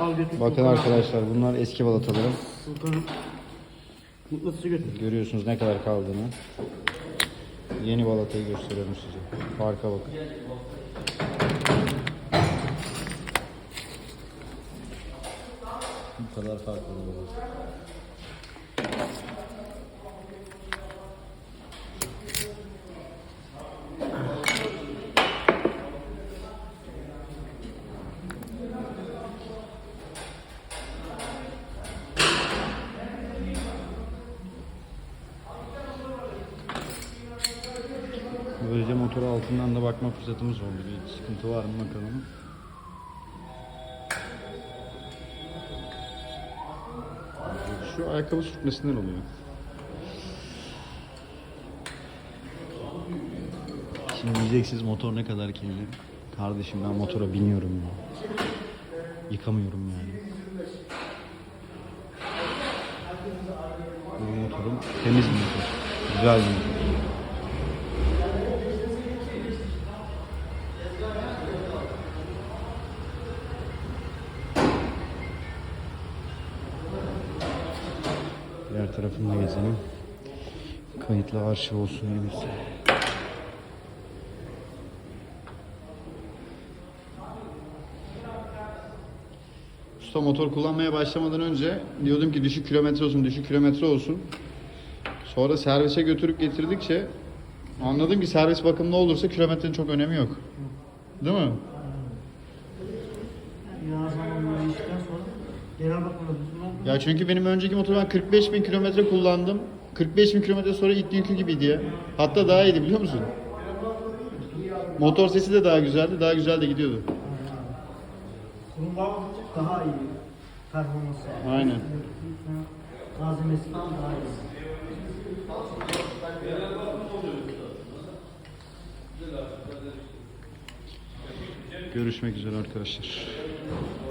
al götür. Bakın arkadaşlar bunlar eski balatalarım. Furkan'ın mutlusu götür. Görüyorsunuz ne kadar kaldığını. Yeni balatayı gösteriyorum size. Farka bakın. Bu kadar fark var Böylece motora altından da bakma fırsatımız oldu. Bir sıkıntı var mı bakalım. Şu ayakkabı sürtmesinden oluyor. Şimdi diyeceksiniz motor ne kadar kirli. Kardeşim ben motora biniyorum ya. Yıkamıyorum yani. Bu motorum temiz bir motor. Güzel bir motor. Diğer tarafını da gezelim. Kayıtlı arşiv olsun elimizde. Usta motor kullanmaya başlamadan önce diyordum ki düşük kilometre olsun, düşük kilometre olsun. Sonra servise götürüp getirdikçe anladım ki servis bakımlı olursa kilometrenin çok önemi yok. Değil mi? Sonra Ya çünkü benim önceki motor ben 45 bin kilometre kullandım. 45 bin kilometre sonra ilk günkü gibiydi ya. Hatta daha iyiydi biliyor musun? Motor sesi de daha güzeldi. Daha güzel de gidiyordu. Bunun daha iyi performansı. Aynen. Malzemesi falan daha iyi. Görüşmek üzere arkadaşlar.